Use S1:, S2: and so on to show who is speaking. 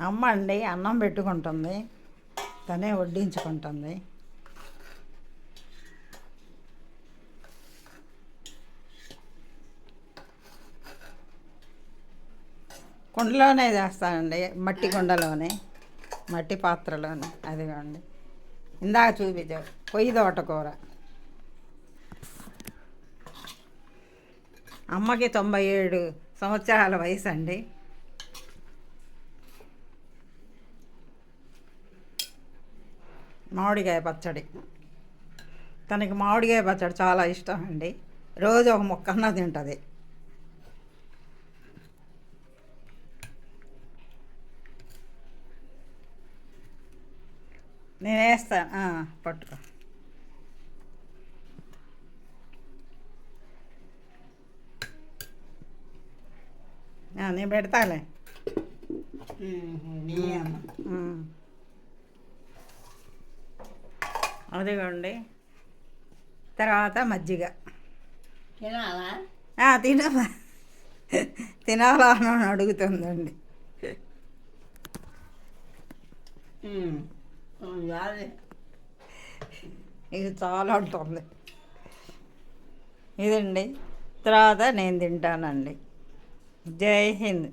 S1: అమ్మ అండి అన్నం పెట్టుకుంటుంది. తనే వడ్డించుకుంటుంది. కుండలోనే చేస్తానండి మట్టి కుండలోనే మట్టి పాత్రలోనే అదిగోండి. ఇందాక చూపించావు పొయ్యి తోటకూర. అమ్మకి తొంభై ఏడు సంవత్సరాల వయసు అండి మామిడికాయ పచ్చడి. తనకి మామిడికాయ పచ్చడి చాలా ఇష్టం అండి. రోజు ఒక ముక్కన్న తింటుంది. నేను వేస్తాను పట్టుకో. నేను పెడతాలే. అదిగోండి తర్వాత మజ్జిగ.
S2: తినాలా?
S1: తినాలా? తినాలా అని అడుగుతుందండి. ఇది చాలా ఉంటుంది. ఇదండి. తర్వాత నేను తింటానండి. జై హింద్.